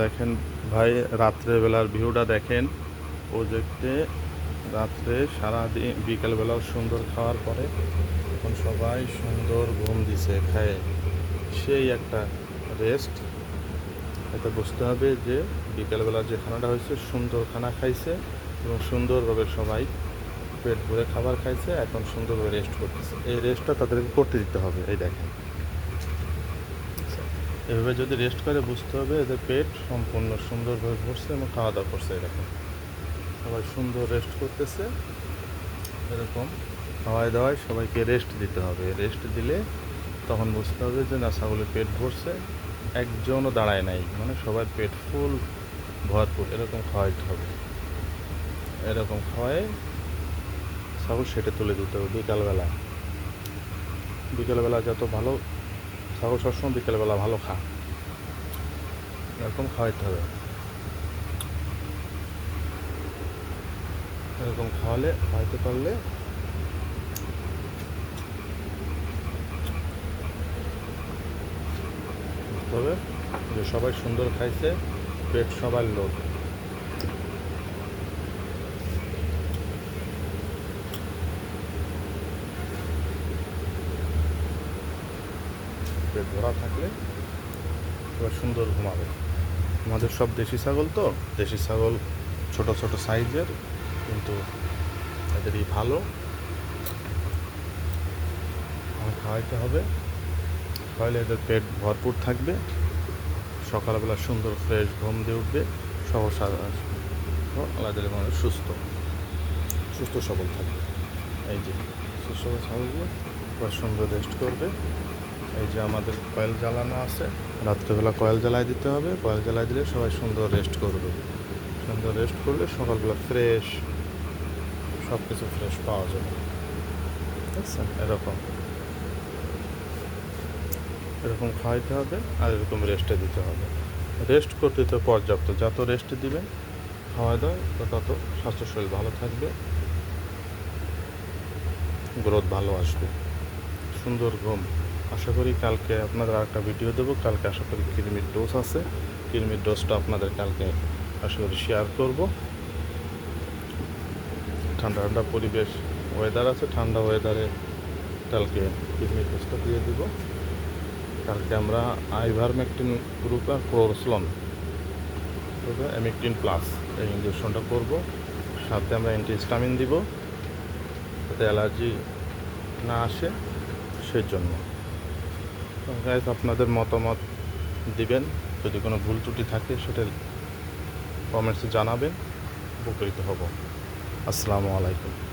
দেখেন ভাই, রাত্রেবেলার ভিউটা দেখেন। প্রজেক্টে রাত্রে সারাদিন, বিকেলবেলাও সুন্দর খাওয়ার পরে এখন সবাই সুন্দর ঘুম দিছে, খায়। সেই একটা রেস্ট এটা বুঝতে হবে যে বিকেলবেলা যে খানাটা হয়েছে, সুন্দর খানা খাইছে এবং সুন্দরভাবে সবাই পেট ভরে খাবার খাইছে, এখন সুন্দরভাবে রেস্ট করতেছে। এই রেস্টটা তাদেরকে করতে দিতে হবে, এই দেখেন। এভাবে যদি রেস্ট করে বুঝতে হবে এদের পেট সম্পূর্ণ সুন্দরভাবে ভরছে এবং খাওয়া দাওয়া করছে এরকম। সবাই সুন্দর রেস্ট করতেছে, এরকম খাওয়ায় দাওয়ায় সবাইকে রেস্ট দিতে হবে। রেস্ট দিলে তখন বুঝতে হবে যে না, ছাগলের পেট ভরছে, একজনও দাঁড়ায় নাই। মানে সবার পেট ফুল ভরপুর, এরকম খাওয়াইতে হবে। এরকম খাওয়ায় ছাগল সেটে তুলে দিতে হবে বিকালবেলা। বিকালবেলা যত ভালো ছাগল সবসময় বিকেলবেলা ভালো খা। এরকম খাওয়াইতে হবে। এরকম খাওয়ালে, খাওয়াইতে পারলে তবে যে সবাই সুন্দর খাইছে, পেট সবার লোক পেট ভরা থাকলে এবার সুন্দর ঘুমাবে। আমাদের সব দেশি ছাগল তো দেশি ছাগল ছোট ছোট সাইজের কিন্তু এদেরই ভালো। আর খাওয়াইতে হবে। খাওয়াইলে এদের পেট ভরপুর থাকবে। সকালবেলা সুন্দর ফ্রেশ ঘুম দিয়ে উঠবে। সহজ আলাদা মানুষ সুস্থ। সুস্থ সবল থাকবে। এই যে সুস্থ সবল ছাগলগুলো সুন্দর রেস্ট করবে। এই যে আমাদের কয়েল জ্বালানো আছে। রাত্রেবেলা কয়েল জ্বালায় দিতে হবে। কয়েল জ্বালায় দিলে সবাই সুন্দর রেস্ট করবে। সুন্দর রেস্ট করলে সকালবেলা ফ্রেশ সব কিছু ফ্রেশ পাওয়া যাবে। বুঝছেন এরকম। এরকম খাওয়াইতে হবে আর এরকম রেস্টে দিতে হবে। রেস্ট করতে তো পর্যাপ্ত। যত রেস্ট দিবেন খাওয়া দাওয়া তত স্বাস্থ্য শরীর ভালো থাকবে। গ্রোথ ভালো আসবে। সুন্দর ঘুম। আশা করি কালকে আপনাদের আর একটা ভিডিও দেবো। কালকে আশা করি কৃমির ডোজ আছে। কৃমির ডোজটা আপনাদের কালকে আশা করি শেয়ার করব। ঠান্ডা ঠান্ডা পরিবেশ ওয়েদার আছে, ঠান্ডা ওয়েদারে কালকে কৃমির ডোজটা দিয়ে দেবো। কালকে আমরা আইভারমেকটিন আর ক্লোরসলন এমিকটিন প্লাস এই ইঞ্জেকশনটা করব। সাথে আমরা অ্যান্টিস্টামিন দিব। যাতে অ্যালার্জি না আসে সেই জন্য গাইজ আপনাদের মতামত দিবেন। যদি কোনো ভুল ত্রুটি থাকে, সেটা কমেন্টসে জানাবেন। উপকৃত হব। আসসালামু আলাইকুম।